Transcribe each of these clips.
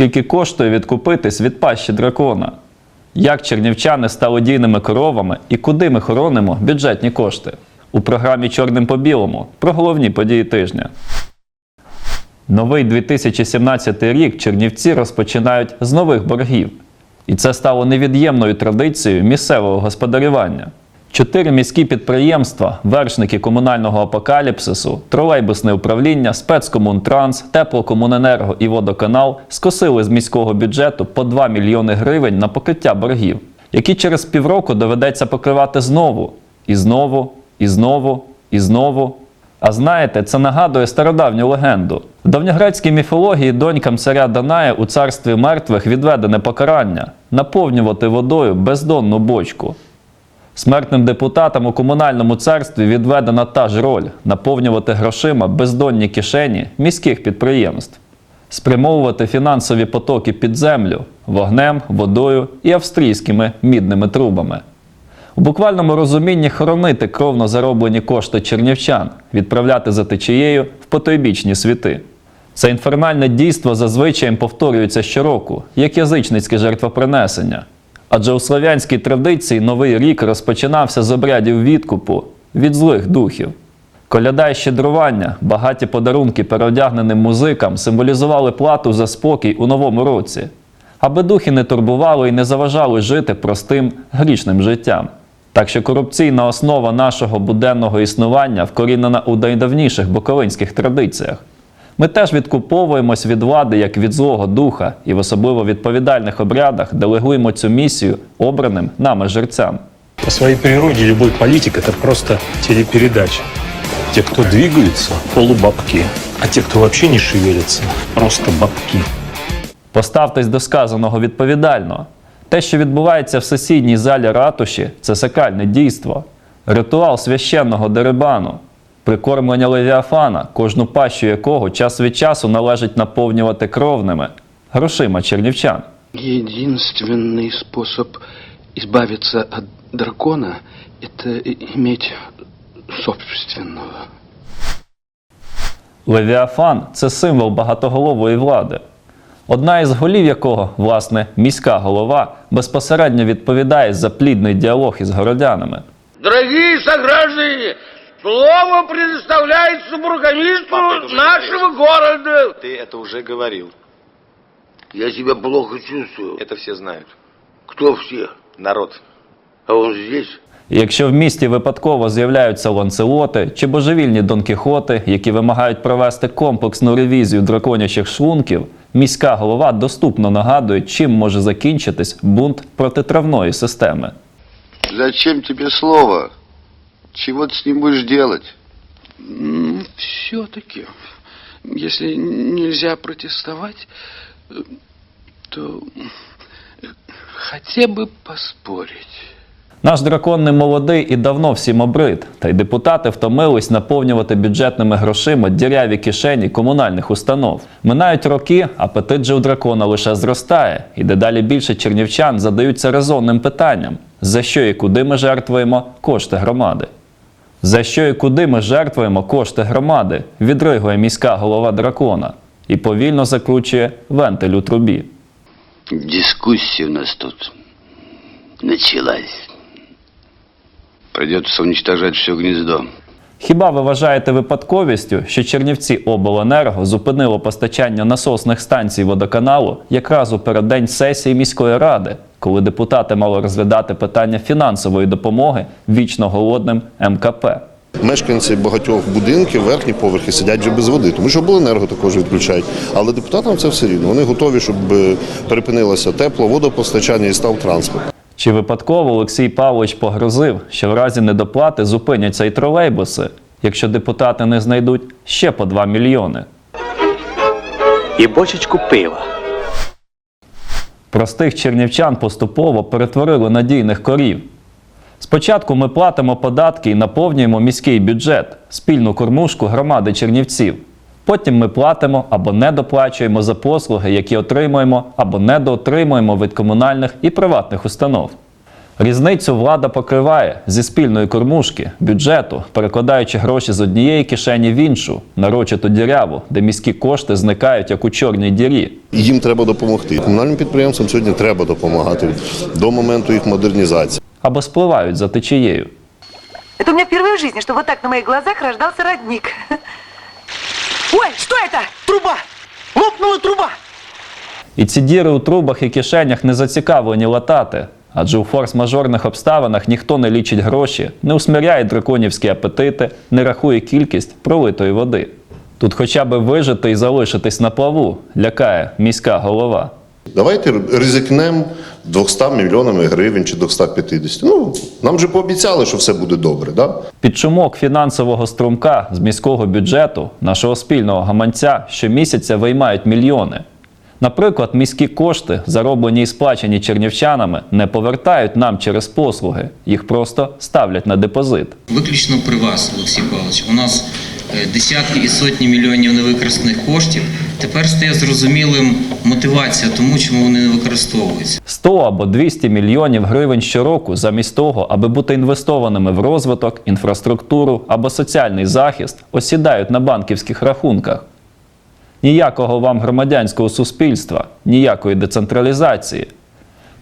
Скільки коштує відкупитись від пащі дракона? Як чернівчани стали дійними коровами і куди ми хоронимо бюджетні кошти? У програмі Чорним по білому про головні події тижня. Новий 2017 рік Чернівці розпочинають з нових боргів. І це стало невід'ємною традицією місцевого господарювання. Чотири міські підприємства, вершники комунального апокаліпсису, тролейбусне управління, спецкомунтранс, теплокомуненерго і водоканал скосили з міського бюджету по 2 мільйони гривень на покриття боргів, які через півроку доведеться покривати знову, і знову, і знову, і знову. А знаєте, це нагадує стародавню легенду. В давньогрецькій міфології донькам царя Даная у царстві мертвих відведене покарання наповнювати водою бездонну бочку. Смертним депутатам у комунальному царстві відведена та ж роль наповнювати грошима бездонні кишені міських підприємств, спрямовувати фінансові потоки під землю вогнем, водою і австрійськими мідними трубами. У буквальному розумінні хоронити кровно зароблені кошти чернівчан, відправляти за течією в потойбічні світи. Це інфернальне дійство зазвичай повторюється щороку, як язичницьке жертвопринесення. Адже у слов'янській традиції новий рік розпочинався з обрядів відкупу від злих духів. Коляда і щедрування, багаті подарунки переодягненим музикам символізували плату за спокій у новому році, аби духи не турбували і не заважали жити простим грішним життям. Так що корупційна основа нашого буденного існування вкорінена у найдавніших буковинських традиціях. Ми теж відкуповуємось від влади як від злого духа і в особливо відповідальних обрядах делегуємо цю місію обраним нами жерцям. По своей природе любой политик это просто телепередача. Те, кто двигаются, полубабки. А те, кто вообще не шевелится, просто бабки. Поставтесь до сказаного відповідально. Те, що відбувається в сесійній залі ратуші, це сакальне дійство, ритуал священного дерибану, прикормлення левіафана, кожну пащу якого час від часу належить наповнювати кровними грошима чернівчан. Единственный способ избавиться от дракона – это иметь собственного. Левіафан це символ багатоголової влади. Одна із голів якого, власне, міська голова, безпосередньо відповідає за плідний діалог із городянами. Дорогие сограждане, слово предоставляется бургомистру нашего города. Ты это уже говорил. Я себя плохо чувствую. Это все знают. Кто все? Народ. А он здесь? І якщо в місті випадково з'являються ланцелоти чи божевільні донкіхоти, які вимагають провести комплексну ревізію драконячих шлунків, міська голова доступно нагадує, чим може закінчитись бунт протитравної системи. Зачем тебе слово? Чего ты с ним будешь делать? Все-таки, если нельзя протестовать, э, то э, хотя бы поспорить. Наш дракон не молодий і давно всім обрид, та й депутати втомились наповнювати бюджетними грошима діряві кишені комунальних установ. Минають роки, апетит же у дракона лише зростає, і дедалі більше чернівчан задаються резонним питанням: за що і куди ми жертвуємо кошти громади? За що і куди ми жертвуємо кошти громади? відригує міська голова дракона і повільно закручує вентиль у трубі. Дискуссия у нас тут началась. Придется уничтожать все гнездо. Хіба ви вважаєте випадковістю, що Чернівці обленерго зупинило постачання насосних станцій водоканалу якраз у переддень сесії міської ради, коли депутати мали розглядати питання фінансової допомоги вічно голодним МКП? Мешканці багатьох будинків, верхні поверхи сидять вже без води, тому що обленерго також відключають. Але депутатам це все рівно. Вони готові, щоб е, перепинилося тепло, водопостачання і став транспорт. Чи випадково Олексій Павлович погрозив, що в разі недоплати зупиняться і тролейбуси, якщо депутати не знайдуть ще по 2 мільйони? і бочечку пива. Простих чернівчан поступово перетворили на дійних корів. Спочатку ми платимо податки і наповнюємо міський бюджет, спільну кормушку громади чернівців. Потім ми платимо або недоплачуємо за послуги, які отримуємо або недоотримуємо від комунальних і приватних установ. Різницю влада покриває зі спільної кормушки, бюджету, перекладаючи гроші з однієї кишені в іншу, нарочиту діряву, де міські кошти зникають як у чорній дірі. І їм треба допомогти. Комунальним підприємствам сьогодні треба допомагати до моменту їх модернізації. або спливають за течією. Это у меня впервые в жизни, что вот так на моих глазах рождался родник. Ой, что это? Труба! Лопнула труба! І ці діри у трубах і кишенях не зацікавлені латати. Адже у форс-мажорних обставинах ніхто не лічить гроші, не усмиряє драконівські апетити, не рахує кількість пролитої води. Тут хоча б вижити і залишитись на плаву, лякає міська голова. Давайте ризикнемо 200 мільйонами гривень чи 250. Ну, нам же пообіцяли, що все буде добре, да? Під шумок фінансового струмка з міського бюджету, нашого спільного гаманця, щомісяця виймають мільйони. Наприклад, міські кошти, зароблені і сплачені чернівчанами, не повертають нам через послуги, їх просто ставлять на депозит. Виключно при вас, Олексій Павлович. У нас е, десятки і сотні мільйонів невикористаних коштів. Тепер стає зрозумілим мотивація тому, чому вони не використовуються. 100 або 200 мільйонів гривень щороку замість того, аби бути інвестованими в розвиток, інфраструктуру або соціальний захист, осідають на банківських рахунках. Ніякого вам громадянського суспільства, ніякої децентралізації.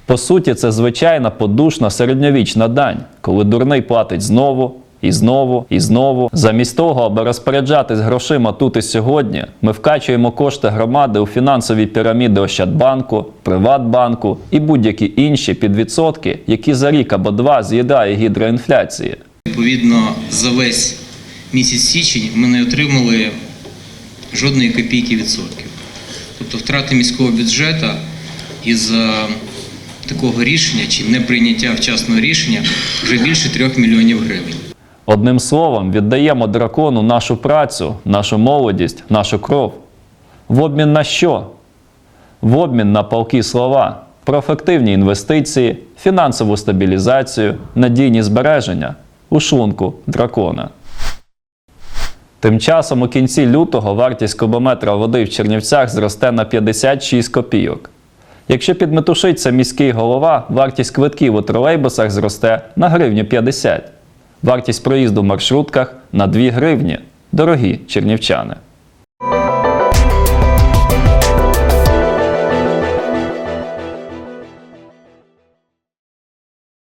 По суті, це звичайна подушна середньовічна дань, коли дурний платить знову і знову і знову. Замість того, аби розпоряджатись грошима тут і сьогодні, ми вкачуємо кошти громади у фінансові піраміди Ощадбанку, Приватбанку і будь-які інші підвідсотки, які за рік або два з'їдає гідроінфляції. Відповідно, за весь місяць січень ми не отримали жодної копійки відсотків. Тобто втрати міського бюджету із такого рішення чи неприйняття вчасного рішення вже більше трьох мільйонів гривень. Одним словом, віддаємо дракону нашу працю, нашу молодість, нашу кров. В обмін на що? В обмін на палкі слова, про ефективні інвестиції, фінансову стабілізацію, надійні збереження у шлунку дракона. Тим часом у кінці лютого вартість кубометра води в Чернівцях зросте на 56 копійок. Якщо підметушиться міський голова, вартість квитків у тролейбусах зросте на гривню 50. Вартість проїзду в маршрутках на 2 гривні. Дорогі чернівчани.